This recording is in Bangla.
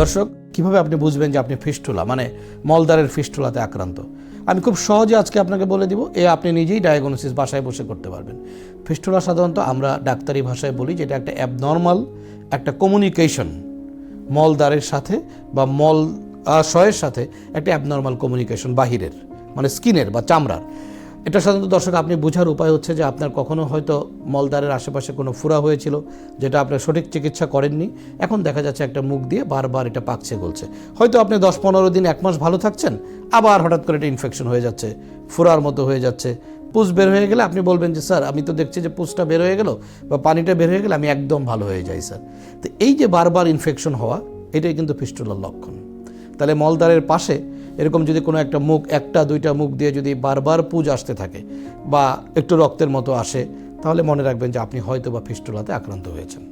দর্শক, কীভাবে আপনি বুঝবেন যে আপনি ফিস্টুলা মানে মলদারের ফিস্টুলাতে আক্রান্ত? আমি খুব সহজে আজকে আপনাকে বলে দিব, এ আপনি নিজেই ডায়াগনোসিস বাসায় বসে করতে পারবেন। ফিস্টুলা সাধারণত আমরা ডাক্তারি ভাষায় বলি, যেটা একটা অ্যাবনর্মাল একটা কমিউনিকেশন মলদারের সাথে বা মল আশয়ের সাথে একটা অ্যাবনর্মাল কমিউনিকেশন বাহিরের মানে স্কিনের বা চামড়ার। এটা সাধারণত দর্শক, আপনি বোঝার উপায় হচ্ছে যে আপনার কখনো হয়তো মলদারের আশেপাশে কোনো ফুরা হয়েছিল, যেটা আপনার সঠিক চিকিৎসা করেননি। এখন দেখা যাচ্ছে একটা মুখ দিয়ে বারবার এটা পাকছে, গলছে। হয়তো আপনি দশ পনেরো দিন, এক মাস ভালো থাকছেন, আবার হঠাৎ করে এটা ইনফেকশন হয়ে যাচ্ছে, ফুরার মতো হয়ে যাচ্ছে। পুষ বের হয়ে গেলে আপনি বলবেন যে, স্যার, আমি তো দেখছি যে পুষটা বের হয়ে গেল বা পানিটা বের হয়ে গেলে আমি একদম ভালো হয়ে যাই, স্যার। তো এই যে বারবার ইনফেকশন হওয়া, এটাই কিন্তু ফিস্টুলার লক্ষণ। তাহলে মলদ্বারের পাশে এরকম যদি কোনো একটা মুখ, একটা, দুইটা মুখ দিয়ে যদি বারবার পুজ আসতে থাকে বা একটু রক্তের মতো আসে, তাহলে মনে রাখবেন যে আপনি হয়তো বা ফিস্টুলাতে আক্রান্ত হয়েছেন।